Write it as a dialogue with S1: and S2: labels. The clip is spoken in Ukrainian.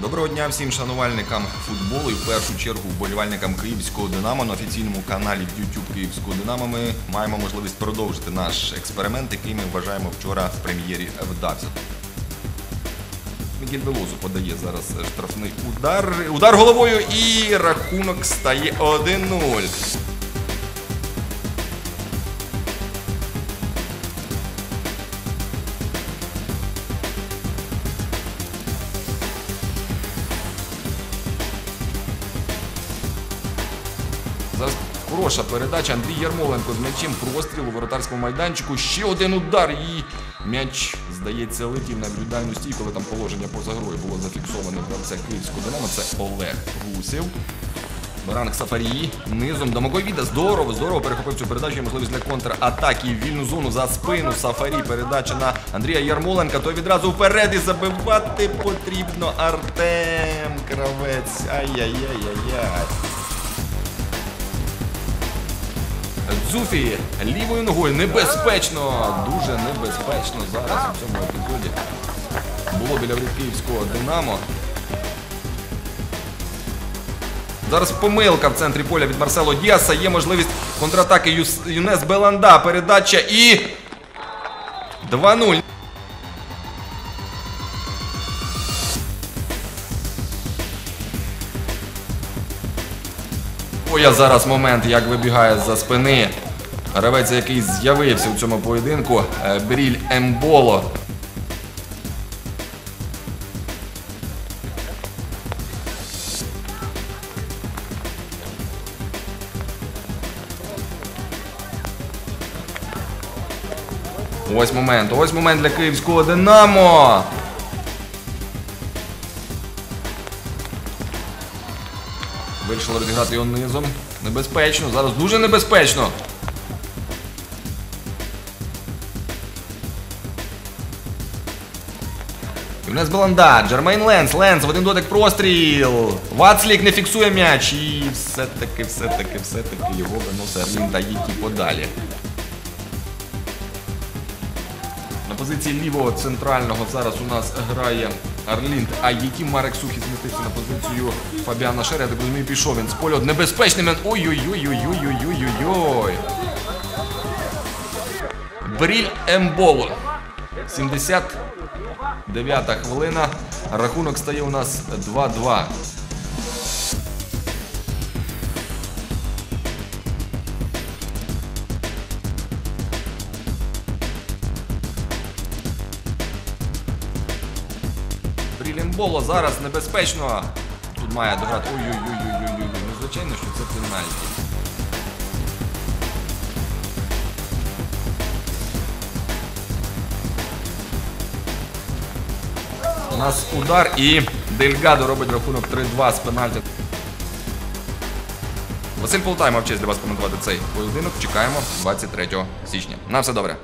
S1: Доброго дня всім шанувальникам футболу і в першу чергу вболівальникам київського Динамо на офіційному каналі в YouTube Київського Динамо. Ми маємо можливість продовжити наш експеримент, який ми вважаємо вчора в прем'єрі вдався. Мігель Велозу подає зараз штрафний удар. Удар головою і рахунок стає 1-0. Хороша передача. Андрій Ярмоленко з м'ячем простріл у воротарському майданчику. Ще один удар. І м'яч, здається, летів на індивідуальну стійку, але там положення поза грою було зафіксоване гравця Київського Динамо. Це Олег Гусів. Баранок Сафарії низом Домогой Віда здорово, здорово перехопив цю передачу. Є можливість для контратаки. Вільну зону за спину Сафарі. Передача на Андрія Ярмоленка. Той відразу вперед і забивати потрібно. Артем Кравець. Ай-яй-яй-яй-яй. Дзуфі лівою ногою небезпечно, дуже небезпечно зараз у цьому епізоді. Було біля воріт Динамо. Зараз помилка в центрі поля від Марсело Діаса. Є можливість контратаки Юнес Беланда. Передача і 2-0. А зараз момент, як вибігає з-за спини. Гравець, який з'явився в цьому поєдинку, е, Бріль Емболо. Ось момент, ось момент для київського Динамо. Вирішили розіграти його низом. Небезпечно, зараз дуже небезпечно. Юнес Баланда, Джермейн Ленс, Ленс, в один дотик простріл. Вацлік не фіксує м'яч. І все-таки, все-таки, все-таки його виносить Арлін Таїті подалі. На позиції лівого центрального зараз у нас грає Арлінд, а які Марек Сухі змістився на позицію Фабіана Шаря? Я так розумію, пішов він з поля. Небезпечний мен. Ой-ой-ой-ой-ой-ой-ой-ой. Бріль Емболо. 79 хвилина. Рахунок стає у нас 2-2. Брілімболо зараз небезпечно. Тут має дограти. Ой-ой-ой-ой-ой-ой. Ну, звичайно, що це пенальті. У нас удар і Дельгадо робить рахунок 3-2 з пенальті. Василь Полтай мав честь для вас коментувати цей поєдинок. Чекаємо 23 січня. На все добре.